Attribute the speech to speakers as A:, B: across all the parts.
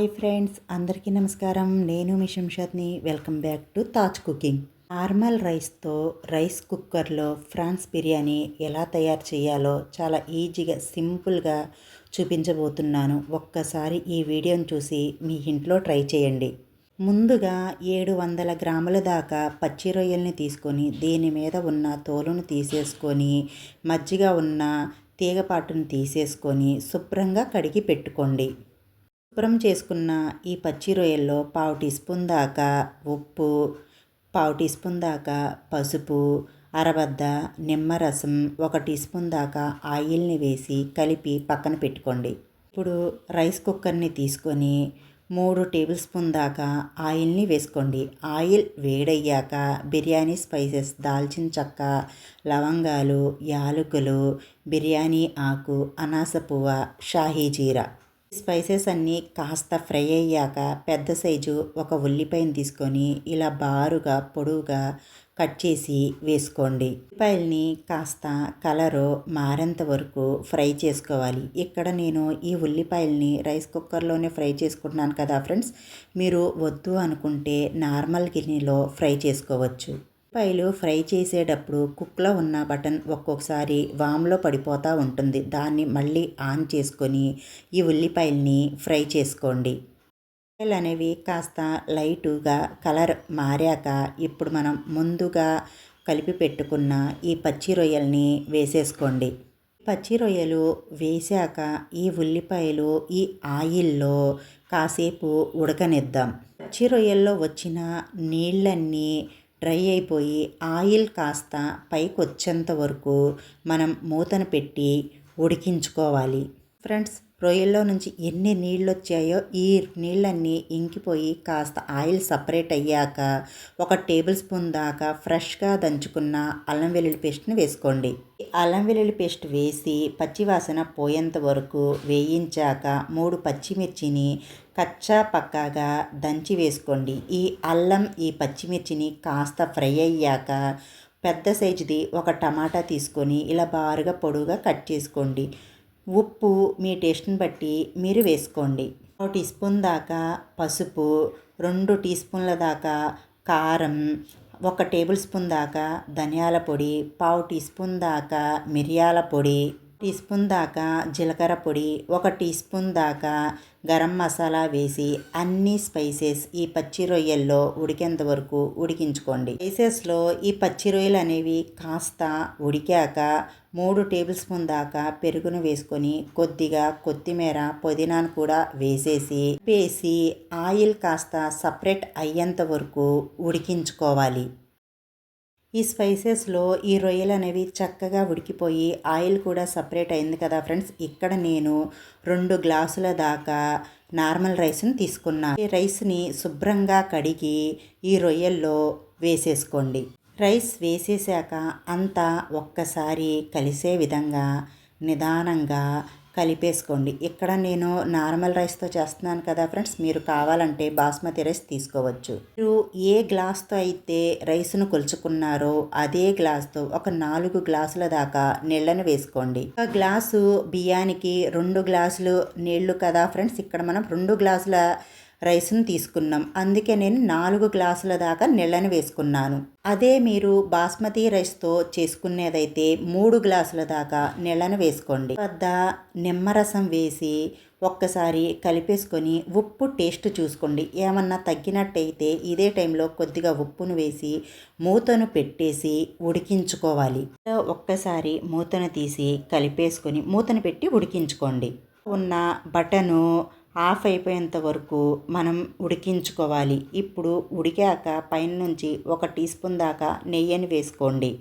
A: Hi friends అందరికీ నమస్కారం. నేను మీ శంషాద్ని. Welcome back to Taj cooking. Normal రైస్తో రైస్ కుక్కర్లో ఫ్రాన్స్ బిర్యానీ ఎలా తయారు చేయాలో చాలా ఈజీగా సింపుల్గా చూపించబోతున్నాను. ఒక్కసారి ఈ వీడియోని చూసి మీ ఇంట్లో ట్రై చేయండి. ముందుగా ఏడు వందల గ్రాముల దాకా పచ్చి రొయ్యల్ని తీసుకొని దీని మీద ఉన్న తోలును తీసేసుకొని మజ్జిగ ఉన్న తీగపాటును తీసేసుకొని శుభ్రంగా కడిగి పెట్టుకోండి. శుభ్రం చేసుకున్న ఈ పచ్చి రొయ్యల్లో పావు టీ స్పూన్ దాకా ఉప్పు పావు టీ స్పూన్ దాకా పసుపు అరబద్ద నిమ్మరసం ఒక టీ స్పూన్ దాకా ఆయిల్ని వేసి కలిపి పక్కన పెట్టుకోండి. ఇప్పుడు రైస్ కుక్కర్ని తీసుకొని మూడు టేబుల్ స్పూన్ దాకా ఆయిల్ని వేసుకోండి. ఆయిల్ వేడయ్యాక బిర్యానీ స్పైసెస్ దాల్చిన చెక్క లవంగాలు యాలకులు బిర్యానీ ఆకు అనాస పువ్వ షాహీ జీరా. స్పైసెస్ అన్నీ కాస్త ఫ్రై అయ్యాక పెద్ద సైజు ఒక ఉల్లిపాయను తీసుకొని ఇలా బారుగా పొడవుగా కట్ చేసి వేసుకోండి. ఉల్లిపాయల్ని కాస్త కలరు మారేంత వరకు ఫ్రై చేసుకోవాలి. ఇక్కడ నేను ఈ ఉల్లిపాయల్ని రైస్ కుక్కర్లోనే ఫ్రై చేసుకుంటున్నాను కదా ఫ్రెండ్స్. మీరు వద్దు అనుకుంటే నార్మల్ గిన్నెలో ఫ్రై చేసుకోవచ్చు. పైలు ఫ్రై చేసేటప్పుడు కుక్లో ఉన్న బటన్ ఒక్కొక్కసారి వామ్లో పడిపోతూ ఉంటుంది. దాన్ని మళ్ళీ ఆన్ చేసుకొని ఈ ఉల్లిపాయల్ని ఫ్రై చేసుకోండి. ఉల్లిపాయలు అనేవి కాస్త లైటుగా కలర్ మారాక ఇప్పుడు మనం ముందుగా కలిపి పెట్టుకున్న ఈ పచ్చి రొయ్యల్ని వేసేసుకోండి. పచ్చి రొయ్యలు వేశాక ఈ ఉల్లిపాయలు ఈ ఆయిల్లో కాసేపు ఉడకనిద్దాం. పచ్చి రొయ్యల్లో వచ్చిన నీళ్ళన్నీ డ్రై అయిపోయి ఆయిల్ కాస్త పైకి వచ్చేంత వరకు మనం మూతను పెట్టి ఉడికించుకోవాలి. ఫ్రెండ్స్ రొయ్యల్లో నుంచి ఎన్ని నీళ్ళు వచ్చాయో ఈ నీళ్ళన్నీ ఇంకిపోయి కాస్త ఆయిల్ సపరేట్ అయ్యాక ఒక టేబుల్ స్పూన్ దాకా ఫ్రెష్గా దంచుకున్న అల్లం వెల్లుల్లి పేస్ట్ని వేసుకోండి. అల్లం వెల్లుల్లి పేస్ట్ వేసి పచ్చివాసన పోయేంత వరకు వేయించాక మూడు పచ్చిమిర్చిని కచ్చా పక్కాగా దంచి వేసుకోండి. ఈ అల్లం ఈ పచ్చిమిర్చిని కాస్త ఫ్రై అయ్యాక పెద్ద సైజుది ఒక టమాటా తీసుకొని ఇలా బారుగా పొడుగా కట్ చేసుకోండి. ఉప్పు మీ టేస్ట్ని బట్టి మీరు వేసుకోండి. ఒక టీ స్పూన్ దాకా పసుపు రెండు టీ స్పూన్ల దాకా కారం ఒక టేబుల్ స్పూన్ దాకా ధనియాల పొడి పావు టీ స్పూన్ దాకా మిరియాల పొడి టీ స్పూన్ దాకా జీలకర్ర పొడి ఒక టీ స్పూన్ దాకా గరం మసాలా వేసి అన్ని స్పైసెస్ ఈ పచ్చి రొయ్యల్లో ఉడికేంత వరకు ఉడికించుకోండి. స్పైసెస్లో ఈ పచ్చి రొయ్యలు అనేవి కాస్త ఉడికాక మూడు టేబుల్ స్పూన్ దాకా పెరుగును వేసుకొని కొద్దిగా కొత్తిమీర పుదీనాను కూడా వేసేసి వేసి ఆయిల్ కాస్త సపరేట్ అయ్యేంత వరకు ఉడికించుకోవాలి. ఈ స్పైసెస్లో ఈ రొయ్యలు అనేవి చక్కగా ఉడికిపోయి ఆయిల్ కూడా సపరేట్ అయింది కదా ఫ్రెండ్స్. ఇక్కడ నేను రెండు గ్లాసుల దాకా నార్మల్ రైస్ని తీసుకున్నాను. ఈ రైస్ని శుభ్రంగా కడిగి ఈ రొయ్యల్లో వేసేసుకోండి. రైస్ వేసేసాక అంతా ఒక్కసారి కలిసే విధంగా నిదానంగా కలిపేసుకోండి. ఇక్కడ నేను నార్మల్ రైస్తో చేస్తున్నాను కదా ఫ్రెండ్స్ మీరు కావాలంటే బాస్మతి రైస్ తీసుకోవచ్చు. మీరు ఏ గ్లాస్తో అయితే రైస్ను కొలుచుకున్నారో అదే గ్లాస్తో ఒక నాలుగు గ్లాసుల దాకా నీళ్ళను వేసుకోండి. ఒక గ్లాసు బియ్యానికి రెండు గ్లాసులు నీళ్ళు కదా ఫ్రెండ్స్ ఇక్కడ మనం రెండు గ్లాసుల రైస్ను తీసుకున్నాం. అందుకే నేను నాలుగు గ్లాసుల దాకా నీళ్ళని వేసుకున్నాను. అదే మీరు బాస్మతి రైస్తో చేసుకునేదైతే మూడు గ్లాసుల దాకా నీళ్ళని వేసుకోండి. వద్ద నిమ్మరసం వేసి ఒక్కసారి కలిపేసుకొని ఉప్పు టేస్ట్ చూసుకోండి. ఏమన్నా తగ్గినట్టయితే ఇదే టైంలో కొద్దిగా ఉప్పును వేసి మూతను పెట్టేసి ఉడికించుకోవాలి. ఒక్కసారి మూతను తీసి కలిపేసుకొని మూతను పెట్టి ఉడికించుకోండి. ఉన్న బటను ఆఫ్ అయిపోయేంత వరకు మనం ఉడికించుకోవాలి. ఇప్పుడు ఉడికాక పైన నుంచి ఒక టీ స్పూన్ దాకా నెయ్యిని వేసుకోండి.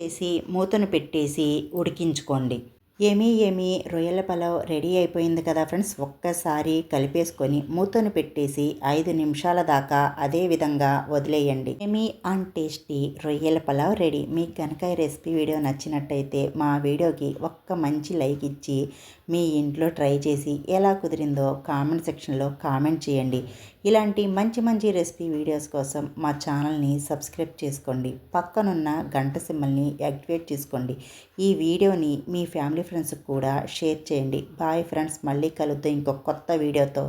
A: వేసి మూతను పెట్టేసి ఉడికించుకోండి. ఏమీ ఏమీ రొయ్యల పలావ్ రెడీ అయిపోయింది కదా ఫ్రెండ్స్. ఒక్కసారి కలిపేసుకొని మూతను పెట్టేసి ఐదు నిమిషాల దాకా అదే విధంగా వదిలేయండి. ఏమీ అన్ టేస్టీ రొయ్యల పలావ్ రెడీ. మీకు కనుక ఈ రెసిపీ వీడియో నచ్చినట్టయితే మా వీడియోకి ఒక్క మంచి లైక్ ఇచ్చి మీ ఇంట్లో ట్రై చేసి ఎలా కుదిరిందో కామెంట్ సెక్షన్లో కామెంట్ చేయండి. ఇలాంటి మంచి మంచి రెసిపీ వీడియోస్ కోసం మా ఛానల్ని సబ్స్క్రైబ్ చేసుకోండి. పక్కనున్న గంట సిమ్మల్ని యాక్టివేట్ చేసుకోండి. ఈ వీడియోని మీ ఫ్యామిలీ ఫ్రెండ్స్కి కూడా షేర్ చేయండి. బాయ్ ఫ్రెండ్స్ మళ్ళీ కలుద్దాం ఇంకొక కొత్త వీడియోతో